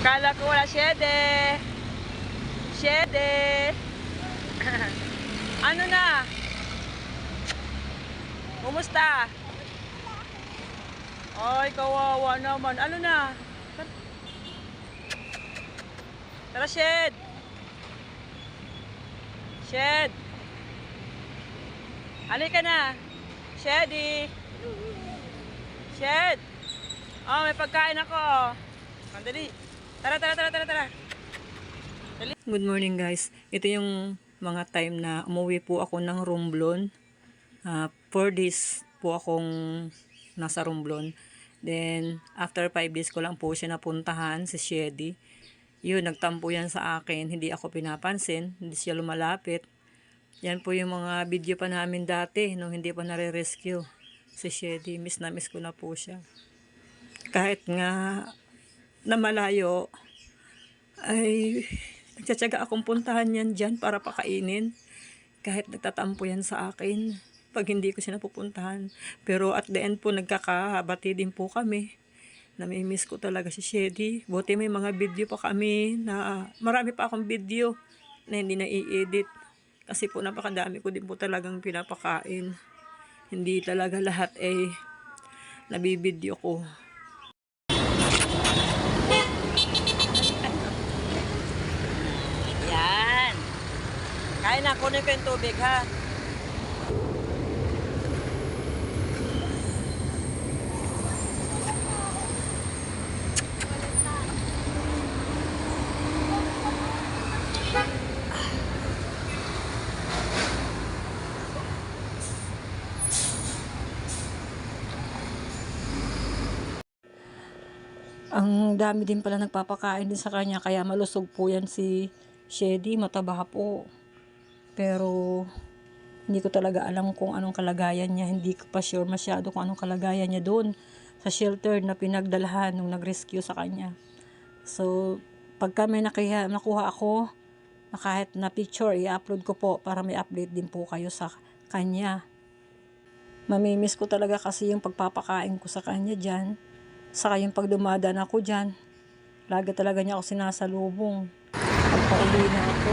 Akala ko wala syede. Syede. ano na? Kumusta? Ay, kawawa naman. Ano na? Tara, Shed. Shed. Halika na. Sheddy. Shed. Oh, may pagkain ako. Mandali. Tara, tara, tara, tara, tara. Good morning guys. Ito yung mga time na umuwi po ako ng Romblon. Uh, four days po akong nasa Romblon. Then, after 5 days ko lang po siya napuntahan, si Shedi. Yun, nagtampo yan sa akin. Hindi ako pinapansin. Hindi siya lumalapit. Yan po yung mga video pa namin dati nung hindi pa nare-rescue. Si Shedi, miss na miss ko na po siya. Kahit nga na malayo, ay nagtsatsaga akong puntahan yan dyan para pakainin. Kahit nagtatampo yan sa akin pag hindi ko siya napupuntahan. Pero at the end po, nagkakabati din po kami. Namimiss ko talaga si Shedi. Buti may mga video pa kami na marami pa akong video na hindi na i-edit. Kasi po napakadami ko din po talagang pinapakain. Hindi talaga lahat ay nabibideo ko. Yan. Kain na, kunin ko yung tubig ha. Ang dami din pala nagpapakain din sa kanya kaya malusog po yan si Shedi, mataba po. Pero hindi ko talaga alam kung anong kalagayan niya. Hindi ko pa sure masyado kung anong kalagayan niya doon sa shelter na pinagdalahan nung nag-rescue sa kanya. So, pagka may nakiha, nakuha ako, na kahit na picture, i-upload ko po para may update din po kayo sa kanya. Mamimiss ko talaga kasi yung pagpapakain ko sa kanya dyan. Saka yung pag dumadaan ako dyan, lagi talaga niya ako sinasalubong. Pag pauwi na ako,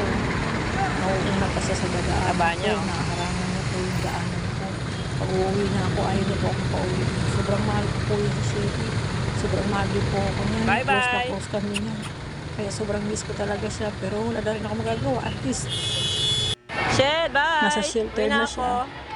nauuna pa siya sa dadaan Taba niya, oh. nakaharangan niya po yung daanan ko. Pag uuwi na ako, ayaw niya po akong pauwi. Sobrang mahal ko po yung city. Sobrang mahal din po ako niya. Bye-bye! Close na close kami niya. Kaya sobrang miss ko talaga siya. Pero wala na rin ako magagawa. At least, Shed, bye! nasa shelter na ako. siya.